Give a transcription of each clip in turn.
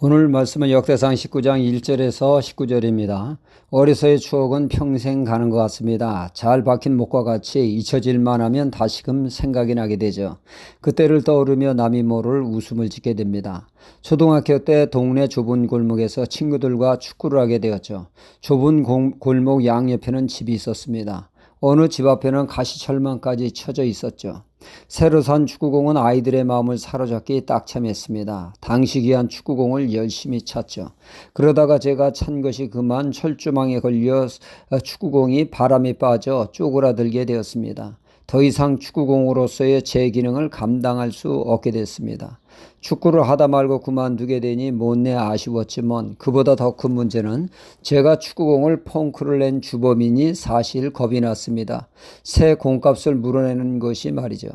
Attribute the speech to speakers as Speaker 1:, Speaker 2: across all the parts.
Speaker 1: 오늘 말씀은 역대상 19장 1절에서 19절입니다. 어려서의 추억은 평생 가는 것 같습니다. 잘 박힌 목과 같이 잊혀질만 하면 다시금 생각이 나게 되죠. 그때를 떠오르며 남이 모를 웃음을 짓게 됩니다. 초등학교 때 동네 좁은 골목에서 친구들과 축구를 하게 되었죠. 좁은 골목 양옆에는 집이 있었습니다. 어느 집 앞에는 가시철망까지 쳐져 있었죠. 새로 산 축구공은 아이들의 마음을 사로잡기 딱 참했습니다. 당시 귀한 축구공을 열심히 찾죠. 그러다가 제가 찬 것이 그만 철조망에 걸려 축구공이 바람에 빠져 쪼그라들게 되었습니다. 더 이상 축구공으로서의 제 기능을 감당할 수 없게 됐습니다. 축구를 하다 말고 그만두게 되니 못내 아쉬웠지만 그보다 더 큰 문제는 제가 축구공을 펑크를 낸 주범이니 사실 겁이 났습니다. 새 공값을 물어내는 것이 말이죠.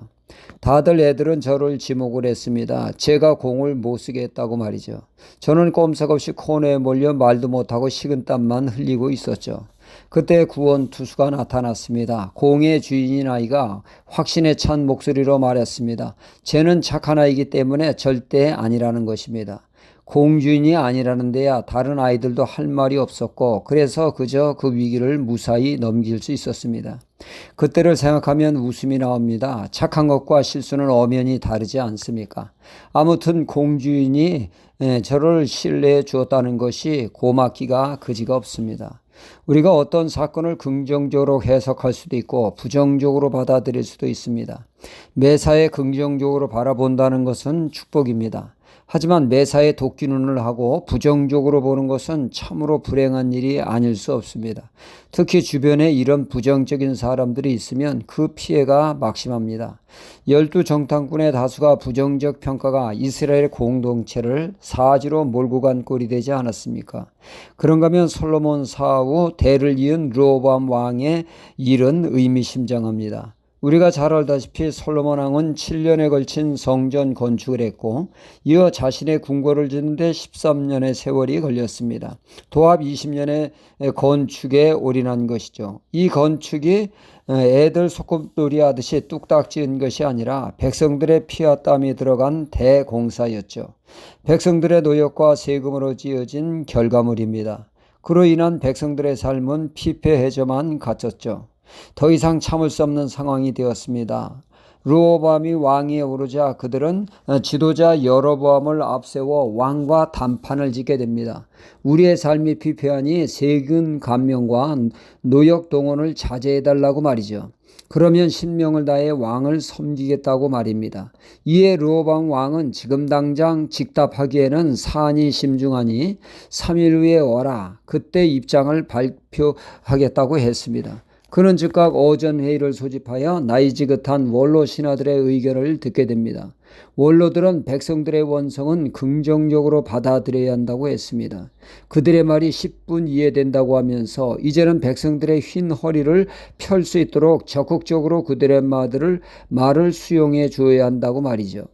Speaker 1: 다들 애들은 저를 지목을 했습니다. 제가 공을 못 쓰겠다고 말이죠. 저는 꼼짝없이 코너에 몰려 말도 못하고 식은땀만 흘리고 있었죠. 그때 구원 투수가 나타났습니다. 공의 주인인 아이가 확신에 찬 목소리로 말했습니다. 쟤는 착한 아이기 때문에 절대 아니라는 것입니다. 공주인이 아니라는 데야 다른 아이들도 할 말이 없었고 그래서 그저 그 위기를 무사히 넘길 수 있었습니다. 그때를 생각하면 웃음이 나옵니다. 착한 것과 실수는 엄연히 다르지 않습니까? 아무튼 공주인이 저를 신뢰해 주었다는 것이 고맙기가 그지가 없습니다. 우리가 어떤 사건을 긍정적으로 해석할 수도 있고 부정적으로 받아들일 수도 있습니다. 매사에 긍정적으로 바라본다는 것은 축복입니다. 하지만 매사에 도끼눈을 하고 부정적으로 보는 것은 참으로 불행한 일이 아닐 수 없습니다. 특히 주변에 이런 부정적인 사람들이 있으면 그 피해가 막심합니다. 열두 정탐꾼의 다수가 부정적 평가가 이스라엘 공동체를 사지로 몰고 간 꼴이 되지 않았습니까? 그런가 하면 솔로몬 사후 대를 이은 르호밤 왕의 일은 의미심장합니다. 우리가 잘 알다시피 솔로몬 왕은 7년에 걸친 성전 건축을 했고 이어 자신의 궁궐을 짓는데 13년의 세월이 걸렸습니다. 도합 20년의 건축에 올인한 것이죠. 이 건축이 애들 소꿉놀이 하듯이 뚝딱 지은 것이 아니라 백성들의 피와 땀이 들어간 대공사였죠. 백성들의 노력과 세금으로 지어진 결과물입니다. 그로 인한 백성들의 삶은 피폐해져만 갇혔죠. 더 이상 참을 수 없는 상황이 되었습니다. 르호밤이 왕위에 오르자 그들은 지도자 여로보암을 앞세워 왕과 단판을 짓게 됩니다. 우리의 삶이 피폐하니 세금 감명과 노역 동원을 자제해달라고 말이죠. 그러면 신명을 다해 왕을 섬기겠다고 말입니다. 이에 르호방 왕은 지금 당장 직답하기에는 사안이 심중하니 3일 후에 오라 그때 입장을 발표하겠다고 했습니다. 그는 즉각 오전 회의를 소집하여 나이 지긋한 원로 신하들의 의견을 듣게 됩니다. 원로들은 백성들의 원성은 긍정적으로 받아들여야 한다고 했습니다. 그들의 말이 10분 이해된다고 하면서 이제는 백성들의 흰 허리를 펼 수 있도록 적극적으로 그들의 말을 말을 수용해 주어야 한다고 말이죠.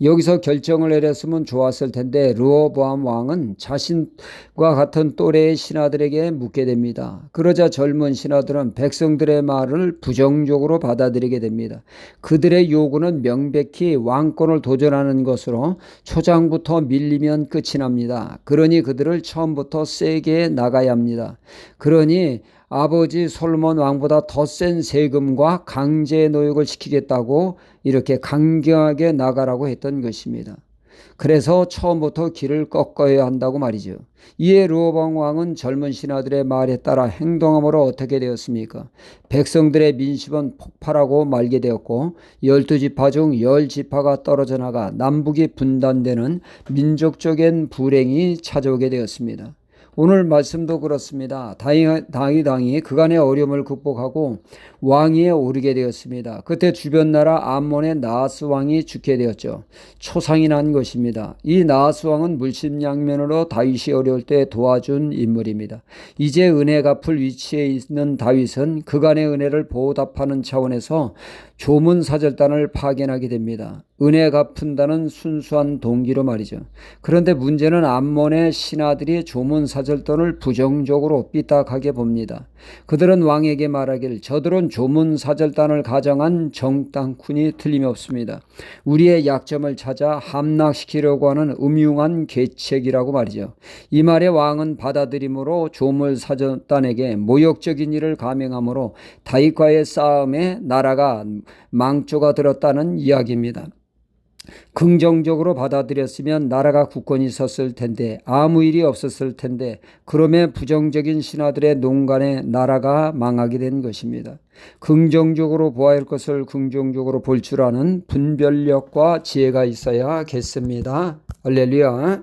Speaker 1: 여기서 결정을 내렸으면 좋았을 텐데 르호보암 왕은 자신과 같은 또래의 신하들에게 묻게 됩니다. 그러자 젊은 신하들은 백성들의 말을 부정적으로 받아들이게 됩니다. 그들의 요구는 명백히 왕권을 도전하는 것으로 초장부터 밀리면 끝이 납니다. 그러니 그들을 처음부터 세게 나가야 합니다. 그러니 아버지 솔몬 왕보다 더 센 세금과 강제 노역을 시키겠다고 이렇게 강경하게 나가라고 했던 것입니다. 그래서 처음부터 길을 꺾어야 한다고 말이죠. 이에 르호방 왕은 젊은 신하들의 말에 따라 행동함으로 어떻게 되었습니까? 백성들의 민심은 폭발하고 말게 되었고 열두 지파 중 열 지파가 떨어져 나가 남북이 분단되는 민족적인 불행이 찾아오게 되었습니다. 오늘 말씀도 그렇습니다. 당이 당이 그간의 어려움을 극복하고 왕위에 오르게 되었습니다. 그때 주변 나라 암몬의 나스 왕이 죽게 되었죠. 초상이 난 것입니다. 이 나스 왕은 물심양면으로 다윗이 어려울 때 도와준 인물입니다. 이제 은혜 갚을 위치에 있는 다윗은 그간의 은혜를 보답하는 차원에서 조문사절단을 파견하게 됩니다. 은혜 갚은다는 순수한 동기로 말이죠. 그런데 문제는 암몬의 신하들이 조문사절단을 부정적으로 삐딱하게 봅니다. 그들은 왕에게 말하길 저들은 조문사절단을 가정한 정당군이 틀림없습니다. 우리의 약점을 찾아 함락시키려고 하는 음흉한 계책이라고 말이죠. 이 말에 왕은 받아들임으로 조문사절단에게 모욕적인 일을 감행함으로 다윗과의 싸움에 나라가 망조가 들었다는 이야기입니다. 긍정적으로 받아들였으면 나라가 굳건히 있었을 텐데 아무 일이 없었을 텐데 그럼에 부정적인 신하들의 농간에 나라가 망하게 된 것입니다. 긍정적으로 보아야 할 것을 긍정적으로 볼 줄 아는 분별력과 지혜가 있어야겠습니다. 할렐루야.